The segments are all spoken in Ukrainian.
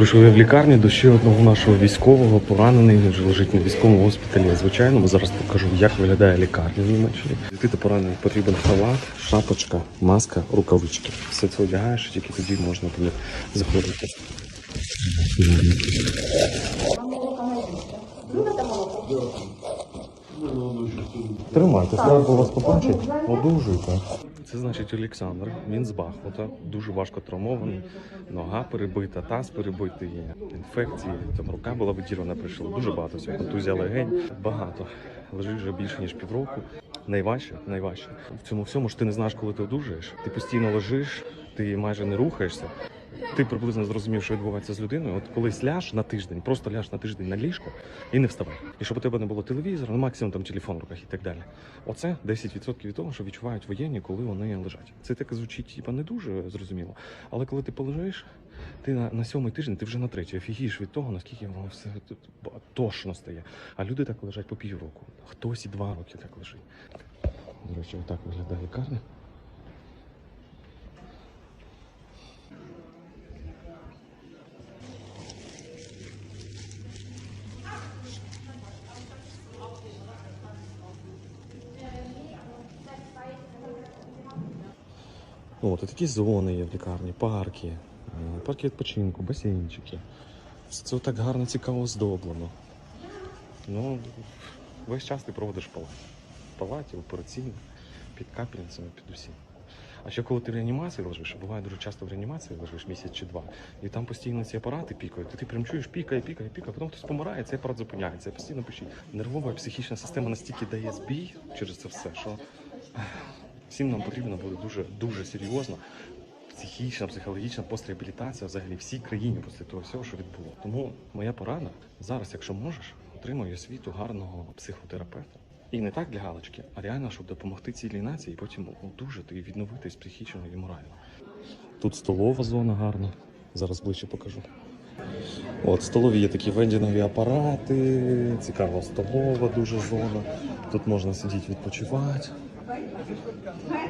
Прийшов я в лікарню до ще одного нашого військового, поранений, він вже лежить на військовому госпіталі. Звичайно, зараз покажу, як виглядає лікарня в Німеччині. Ти поранений потрібен халат, шапочка, маска, рукавички. Все це одягаєш, і тільки тоді можна туди заходити. Тримайте, слава вас побачить. Одужуйте. Це значить Олександр. Він з Бахмута, дуже важко травмований. Нога перебита, таз перебитий, інфекції. Там рука була видірвана, прийшло. Дуже багато всього. Контузія легень. Багато. Лежить вже більше ніж півроку. Найважче, найважче. В цьому всьому ж ти не знаєш, коли ти одужаєш. Ти постійно лежиш, ти майже не рухаєшся. Ти приблизно зрозумів, що відбувається з людиною. От колись ляж на тиждень, просто ляж на тиждень на ліжко і не вставай. І щоб у тебе не було телевізора, ну максимум там телефон в руках і так далі. Оце 10% від того, що відчувають воєнні, коли вони лежать. Це таке звучить, типа не дуже зрозуміло. Але коли ти полежиш, ти на, на сьомий тиждень, ти вже на третій офігієш від того, наскільки воно все тошно стає. А люди так лежать по півроку. Хтось і два роки так лежить. До речі, отак виглядає лікарня. От, такі зони є в лікарні, парки, е, парки відпочинку, басейнчики. Все це так гарно, цікаво оздоблено. Ну, весь час ти проводиш в палаті. В палаті, в операційній, під капельницями, під усім. А ще коли ти в реанімації лежиш, буває дуже часто в реанімації лежиш місяць чи два, і там постійно ці апарати пікають, то ти прям чуєш, пікає, пікає, пікає, потім хтось помирає, цей апарат зупиняється. Постійно пишіть. Нервова і психічна система настільки дає збій через це все, що всім нам потрібно буде дуже дуже серйозно. Психічна, психологічна постреабілітація взагалі всій країні після того всього, що відбуло. Тому моя порада зараз, якщо можеш, отримуй освіту гарного психотерапевта. І не так для галочки, а реально, щоб допомогти цілій нації, і потім одужати і відновитись психічно і морально. Тут столова зона гарна. Зараз ближче покажу. От, столові є такі вендінгові апарати, цікава столова дуже зона. Тут можна сидіти відпочивати.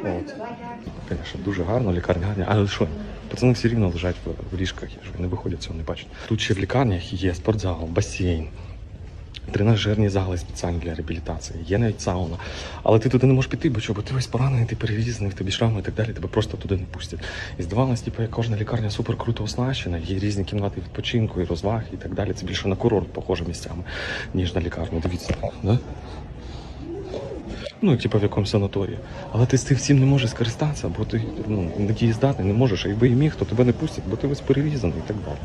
От. Дуже гарно, лікарня. Але що? Пацани все рівно лежать в, в ліжках, не виходять, цього не бачать. Тут ще в лікарнях є спортзал, басейн, тренажерні зали спеціальні для реабілітації, є навіть сауна. Але ти туди не можеш піти, бо що, бо ти весь поранений, ти перевізаний, в тобі шрами і так далі, тебе просто туди не пустять. І здавалось, типу, як кожна лікарня супер круто оснащена, є різні кімнати відпочинку і розваг і так далі. Це більше на курорт похоже місцями, ніж на лікарню. Дивіться, да? Ну, типу в якомусь санаторії. Але ти з цим не можеш скористатися, бо ти ну, не дієздатний, не можеш. А якби і міг, то тебе не пустять, бо ти весь перевізаний і так далі.